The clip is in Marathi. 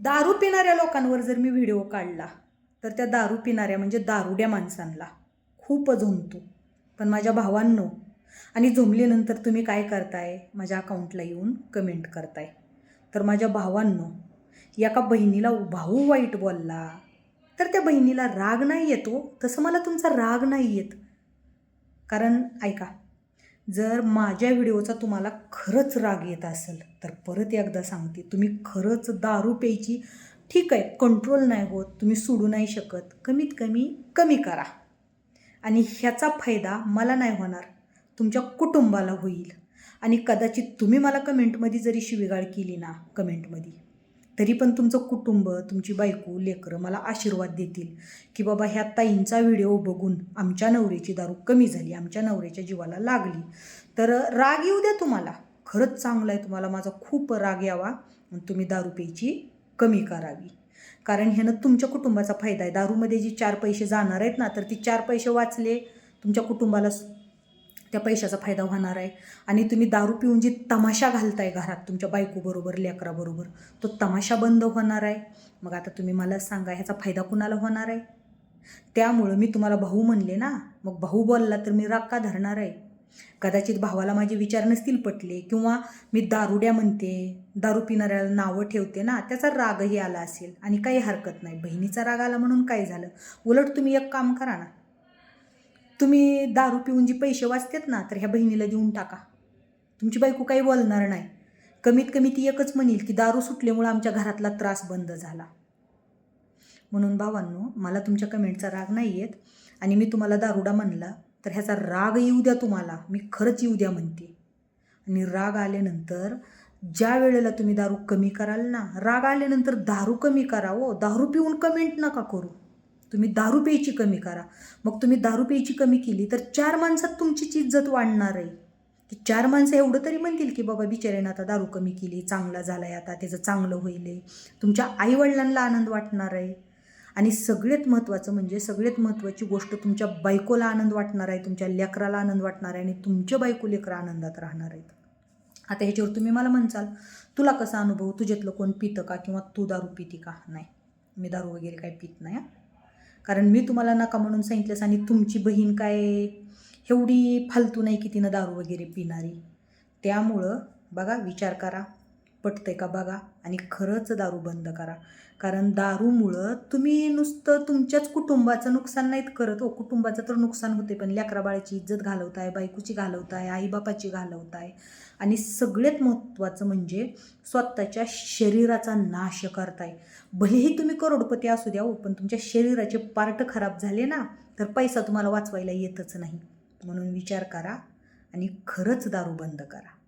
दारू पिणाऱ्या लोकांवर जर मी व्हिडिओ काढला तर त्या दारू पिणाऱ्या म्हणजे दारुड्या माणसांना खूप झोंबतो पण माझ्या भावांनो आणि झोमल्यानंतर तुम्ही काय करताय माझ्या अकाउंटला येऊन कमेंट करताय. तर माझ्या भावांनो एका बहिणीला भाऊ वाईट बोलला तर त्या बहिणीला राग नाही येतो हो. तसं मला तुमचा राग नाही येत. कारण ऐका जर माझ्या व्हिडिओचा तुम्हाला खरंच राग येत असेल तर परत एकदा सांगते तुम्ही खरंच दारू प्यायची ठीक आहे कंट्रोल नाही होत तुम्ही सोडू नाही शकत कमीत कमी कमी करा. आणि ह्याचा फायदा मला नाही होणार तुमच्या कुटुंबाला होईल. आणि कदाचित तुम्ही मला कमेंटमध्ये जरी शिवीगाळ केली ना कमेंटमध्ये तरी पण तुमचं कुटुंब तुमची बायको लेकरं मला आशीर्वाद देतील की बाबा ह्या ताईंचा व्हिडिओ बघून आमच्या नवऱ्याची दारू कमी झाली आमच्या नवऱ्याच्या जीवाला लागली. तर राग येऊ द्या तुम्हाला. खरंच चांगलं आहे तुम्हाला माझा खूप राग यावा तुम्ही दारू प्यायची कमी करावी. कारण ह्यानं तुमच्या कुटुंबाचा फायदा आहे. दारूमध्ये जी चार पैसे जाणार आहेत ना तर ती चार पैसे वाचले तुमच्या कुटुंबाला त्या पैशाचा फायदा होणार आहे. आणि तुम्ही दारू पिऊन जी तमाशा घालताय घरात तुमच्या बायकोबरोबर लेकराबरोबर तो तमाशा बंद होणार आहे. मग आता तुम्ही मला सांगा ह्याचा फायदा कुणाला होणार आहे? त्यामुळं मी तुम्हाला भाऊ म्हणले ना. मग भाऊ बोलला तर मी राग का धरणार आहे. कदाचित भावाला माझे विचार नसतील पटले किंवा मी दारुड्या म्हणते दारू पिणाऱ्याला नावं ठेवते ना त्याचा रागही आला असेल. आणि काही हरकत नाही बहिणीचा राग आला म्हणून काय झालं? उलट तुम्ही एक काम करा ना. तुम्ही दारू पिऊन जी पैसे वाचतात ना तर ह्या बहिणीला देऊन टाका. तुमची बायको काही बोलणार नाही. कमीत कमी ती एकच म्हणेल की दारू सुटल्यामुळं आमच्या घरातला त्रास बंद झाला. म्हणून भावांनो मला तुमच्या कमेंटचा राग नाही येत आणि मी तुम्हाला दारुडा म्हणला तर ह्याचा राग येऊ द्या तुम्हाला. मी खरंच येऊ द्या म्हणते. आणि राग आल्यानंतर ज्या वेळेला तुम्ही दारू कमी कराल ना राग आल्यानंतर दारू कमी करा हो. दारू पिऊन कमेंट नका करू. तुम्ही दारू प्यायची कमी करा. मग तुम्ही दारू प्यायची कमी केली तर चार माणसात तुमचीच इज्जत वाढणार आहे. की चार माणसं एवढं तरी म्हणतील की बाबा बिचारेनं आता दारू कमी केली चांगला झाला आहे आता त्याचं चांगलं होईल. आहे. तुमच्या आईवडिलांना आनंद वाटणार आहे. आणि सगळ्यात महत्त्वाचं म्हणजे सगळ्यात महत्त्वाची गोष्ट तुमच्या बायकोला आनंद वाटणार आहे तुमच्या लेकराला आनंद वाटणार आहे आणि तुमच्या बायको लेकरं आनंदात राहणार आहेत. आता ह्याच्यावर तुम्ही मला म्हणसाल तुला कसा अनुभव? तुझ्यातलं कोण पितं का किंवा तू दारू पिती का? नाही. मी दारू वगैरे काही पित नाही हां. कारण मी तुम्हाला नका म्हणून सांगितलंस आणि तुमची बहीण काय एवढी फालतू नाही की तिनं दारू वगैरे पिणारी. त्यामुळं बघा विचार करा. पटते का बघा? आणि खरंच दारू बंद करा. कारण दारूमुळं तुम्ही नुसतं तुमच्याच कुटुंबाचं नुकसान नाहीत करत हो. कुटुंबाचं तर नुकसान होते पण लेकरा बाळाची इज्जत घालवताय बायकोची घालवताय आईबापाची घालवताय. आणि सगळ्यात महत्त्वाचं म्हणजे स्वतःच्या शरीराचा नाश करताय. भलेही तुम्ही करोडपती असू द्या हो पण तुमच्या शरीराचे पार्ट खराब झाले ना तर पैसा तुम्हाला वाचवायला येतच नाही. म्हणून विचार करा आणि खरंच दारू बंद करा.